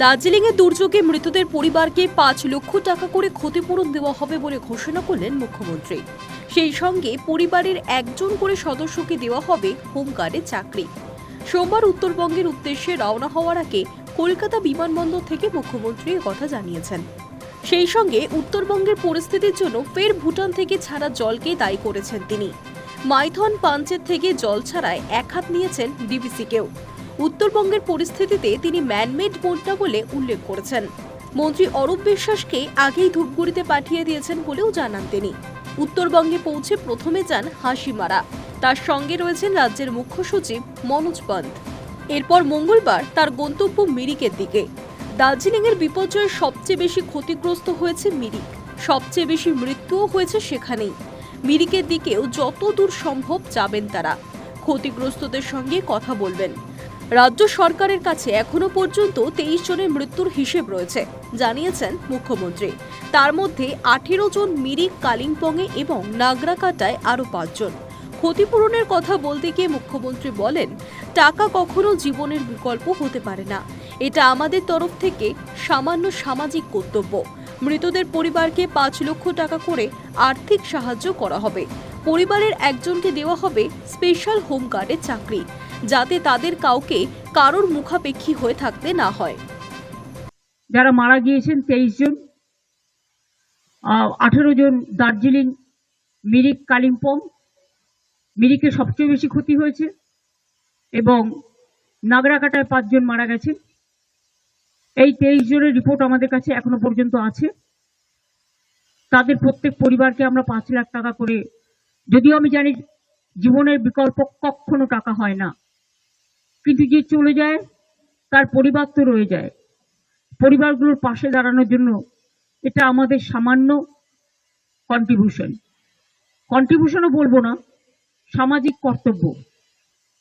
দার্জিলিংয়ে দুর্যোগে মৃতদের পরিবারকে পাঁচ লক্ষ টাকা করে ক্ষতিপূরণ দেওয়া হবে বলে ঘোষণা করলেন মুখ্যমন্ত্রী। সেই সঙ্গে পরিবারের একজন করে সদস্যকে দেওয়া হবে হোমগার্ডে চাকরি। সোমবার উত্তরবঙ্গের উদ্দেশ্যে রওনা হওয়ার আগে কলকাতা বিমানবন্দর থেকে মুখ্যমন্ত্রী কথা জানিয়েছেন। সেই সঙ্গে উত্তরবঙ্গের পরিস্থিতির জন্য ফের ভুটান থেকে ছাড়া জলকে দায়ী করেছেন তিনি। মাইথন পাঞ্চের থেকে জল ছাড়ায় এক হাত নিয়েছেন ডিবিসিকেও উত্তরবঙ্গের পরিস্থিতিতে তিনি ম্যানমেড বন্যা বলে উল্লেখ করেছেন। মন্ত্রী অরূপ বিশ্বাসকে আগেই ধূপগুড়িতে পাঠিয়ে দিয়েছেন বলেও জানান তিনি। উত্তরবঙ্গে পৌঁছে প্রথমে যান হাসিমারা। তার সঙ্গে রয়েছেন রাজ্যের মুখ্য সচিব মনোজ পন্ত এরপর মঙ্গলবার তার গন্তব্য মিরিকের দিকে। দার্জিলিংয়ের বিপর্যয়ে সবচেয়ে বেশি ক্ষতিগ্রস্ত হয়েছে মিরিক। সবচেয়ে বেশি মৃত্যুও হয়েছে সেখানেই। মিরিকের দিকেও যত দূর সম্ভব যাবেন তারা। ক্ষতিগ্রস্তদের সঙ্গে কথা বলবেন। রাজ্য সরকারের কাছে এখনও পর্যন্ত তেইশ জনের মৃত্যুর হিসেব রয়েছে, জানিয়েছেন মুখ্যমন্ত্রী। তার মধ্যে আঠেরো জন মিরিক কালিম্পংয়ে এবং নাগরাকাটায় আরও পাঁচজন ক্ষতিপূরণের কথা বলতে গিয়ে মুখ্যমন্ত্রী বলেন, টাকা কখনো জীবনের বিকল্প হতে পারে না। এটা আমাদের তরফ থেকে সামান্য সামাজিক কর্তব্য। মৃতদের পরিবারকে পাঁচ লক্ষ টাকা করে আর্থিক সাহায্য করা হবে। পরিবারের একজনকে দেওয়া হবে স্পেশাল হোম গার্ডের চাকরি। যাতে তাদের কাউকে কারোর মুখাপেক্ষী হয়ে থাকতে না হয়। যারা মারা গিয়েছেন তেইশ জন আঠেরো জন দার্জিলিং, মিরিক, কালিম্পং, মিরিকে সবচেয়ে বেশি ক্ষতি হয়েছে এবং নাগরাকাটায় পাঁচজন মারা গেছে। এই তেইশ জনের রিপোর্ট আমাদের কাছে এখনও পর্যন্ত আছে। তাদের প্রত্যেক পরিবারকে আমরা পাঁচ লাখ টাকা করে, যদিও আমি জানি জীবনের বিকল্প কখনো টাকা হয় না। কিন্তু যে চলে যায়, তার পরিবার তো রয়ে যায়। পরিবারগুলোর পাশে দাঁড়ানোর জন্য এটা আমাদের সামান্য কন্ট্রিবিউশন কন্ট্রিবিউশনও বলব না, সামাজিক কর্তব্য।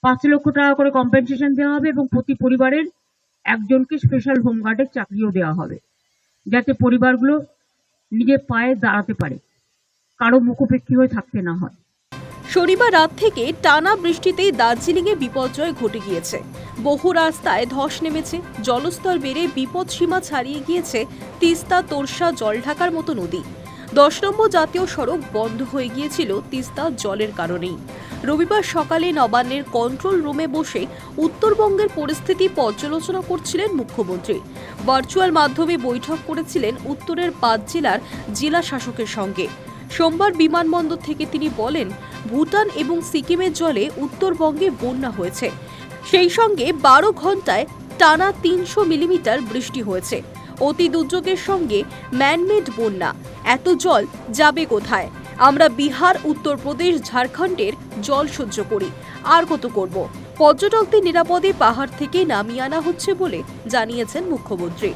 পাঁচ লক্ষ টাকা করে কম্পেনসেশন দেওয়া হবে এবং প্রতি পরিবারের একজনকে স্পেশাল হোমগার্ডের চাকরিও দেওয়া হবে, যাতে পরিবারগুলো নিজের পায়ে দাঁড়াতে পারে। কারও মুখোপেক্ষী হয়ে থাকতে না হয়। শনিবার রাত থেকে টানা বৃষ্টিতেই দার্জিলিংয়ে বিপর্যয় ঘটে গিয়েছে। বহু রাস্তায় ধস নেমেছে, জলস্তর বেড়ে বিপদ সীমা ছাড়িয়ে গিয়েছে তিস্তা তোরসা জলঢাকার মতো নদী। দশ নম্বর জাতীয় সড়ক বন্ধ হয়ে গিয়েছিল তিস্তা জলের কারণেই। রবিবার সকালে নবান্নের কন্ট্রোল রুমে বসে উত্তরবঙ্গের পরিস্থিতি পর্যালোচনা করছিলেন মুখ্যমন্ত্রী। ভার্চুয়াল মাধ্যমে বৈঠক করেছিলেন উত্তরের পাঁচ জেলার জেলা শাসকের সঙ্গে। সোমবার বিমানবন্দর থেকে তিনি বলেন, ভুটান এবং সিকিমের জলে উত্তরবঙ্গে বন্যা হয়েছে। সেই সঙ্গে বারো ঘন্টায় টানা তিনশো মিলিমিটার বৃষ্টি হয়েছে। অতি দুর্যোগের সঙ্গে ম্যানমেড বন্যা। এত জল যাবে কোথায়? আমরা বিহার উত্তরপ্রদেশ ঝাড়খণ্ডের জল সহ্য করি। আর কত করব? পর্যটকদের নিরাপদে পাহাড় থেকে নামিয়ে আনা হচ্ছে বলে জানিয়েছেন মুখ্যমন্ত্রী।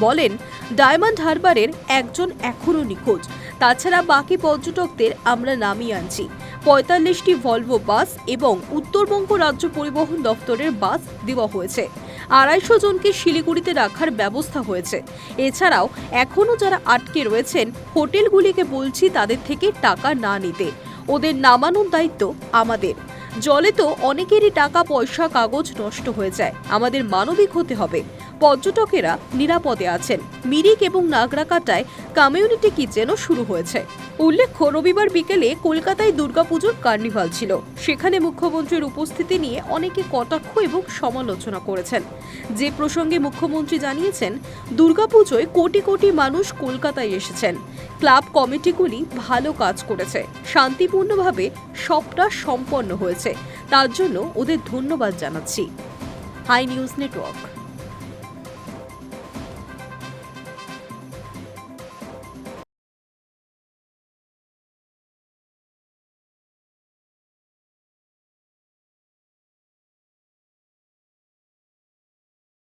বলেন, ডায়মন্ড হারবারের একজন এখনও নিখোঁজ। তাছাড়া বাকি পর্যটকদের আমরা নামিয়ে আনছি। পঁয়তাল্লিশটি ভলভো বাস এবং উত্তরবঙ্গ রাজ্য পরিবহন দপ্তরের বাস দেওয়া হয়েছে। আড়াইশো জনকে শিলিগুড়িতে রাখার ব্যবস্থা হয়েছে। এছাড়াও এখনও যারা আটকে রয়েছেন, হোটেলগুলিকে বলছি তাদের থেকে টাকা না নিতে। ওদের নামানোর দায়িত্ব আমাদের। জলে তো অনেকেরই টাকা পয়সা কাগজ নষ্ট হয়ে যায়। আমাদের মানবিক হতে হবে। পর্যটকেরা নিরাপদে আছেন। মিরিক এবং নাগরাকাটায় কমিউনিটি কিচেনও শুরু হয়েছে। উল্লেখ্য, রবিবার বিকেলে কলকাতায় দুর্গাপুজোর কার্নিভাল ছিল। সেখানে মুখ্যমন্ত্রীর উপস্থিতি নিয়ে অনেকে কটাক্ষ এবং সমালোচনা করেছেন। যে প্রসঙ্গে মুখ্যমন্ত্রী জানিয়েছেন, দুর্গাপুজোয় কোটি কোটি মানুষ কলকাতায় এসেছেন। ক্লাব কমিটিগুলি ভালো কাজ করেছে। শান্তিপূর্ণভাবে সবটা সম্পন্ন হয়েছে। তার জন্য ওদের ধন্যবাদ জানাচ্ছি। Hi news network.